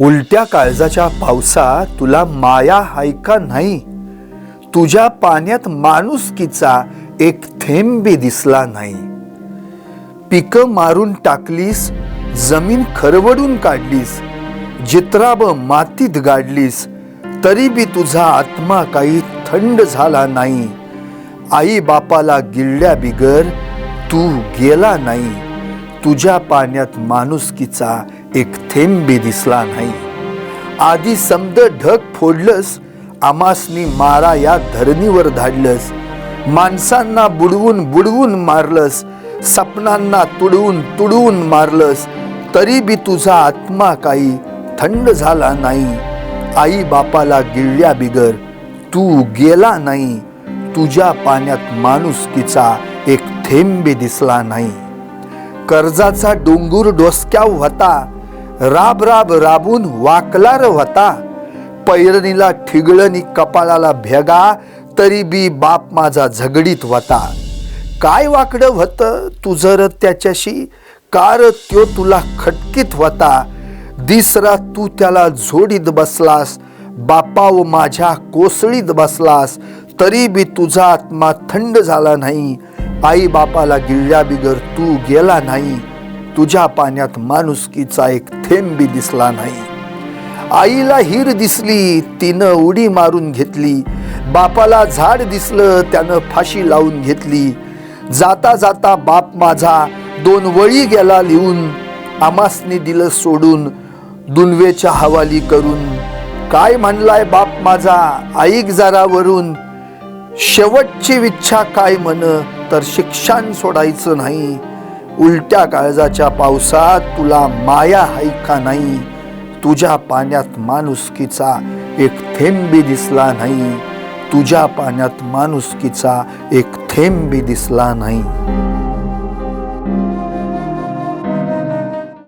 उलट्या काळजाच्या पावसा तुला माया हाय का नाही? तुझ्या पाण्यात माणुसकीचा एक थेंब बी दिसला नाही. पिकं मारून टाकलीस जमीन खरवडून काढलीस जित्राब मातीत गाडलीस तरी बी तुझा आत्मा काही थंड झाला नाही. आई बापाला गिळल्या बिगर तू गेला नाही. तुझ्या पाण्यात माणुसकीचा एक थेंब बी दिसला नाही. आधी समद ढग फोडलंस आमासनी मारा या धरणीवर धाडलंस. माणसांना बुडवून बुडवून मारलंस सपनांना तुडवून तुडवून मारलंस. तरी बी तुझा आत्मा काही थंड झाला नाही. आई बापाला गिळल्या बिगर तू गेला नाही. तुझ्या पाण्यात माणुसकीचा एक थेंब बी दिसला नाही. कर्जाचा डोंगूर डोसक्याव होता. राब राब राबून वाकलार होता. पैरणीला ठिगळणी कपाळाला भेगा तरी बी बाप माझा झगडीत होता. काय वाकडं होतं तुझं र त्याच्याशी? कार त्यो तुला खटकीत होता. दिसरा तू त्याला झोडीत बसलास. बापाव माझ्या कोसळीत बसलास. तरी बी तुझा आत्मा थंड झाला नाही. आई बापाला गिळल्या बिगर तू गेला नाही. तुझ्या पाण्यात माणुसकीचा एक थेंबी दिसला नाही. आईला हिर दिसली तिनं उडी मारून घेतली. बापाला झाड दिसलं त्यानं फाशी लावून घेतली. जाता जाता बाप माझा दोन वळी गेला लिहून. आमासनी दिलं सोडून दुनवेच्या हवाली करून. काय म्हणलाय बाप माझा? आईक जरा वरून. शेवटची इच्छा काय म्हण तर शिक्षण सोडायचं नाही. उलट्या काळजाच्या पावसात तुला माया ऐका नाही? तुझ्या पाण्यात माणुसकीचा एक थेंबी दिसला नाही. तुझ्या पाण्यात माणुसकीचा एक थेंबी दिसला नाही.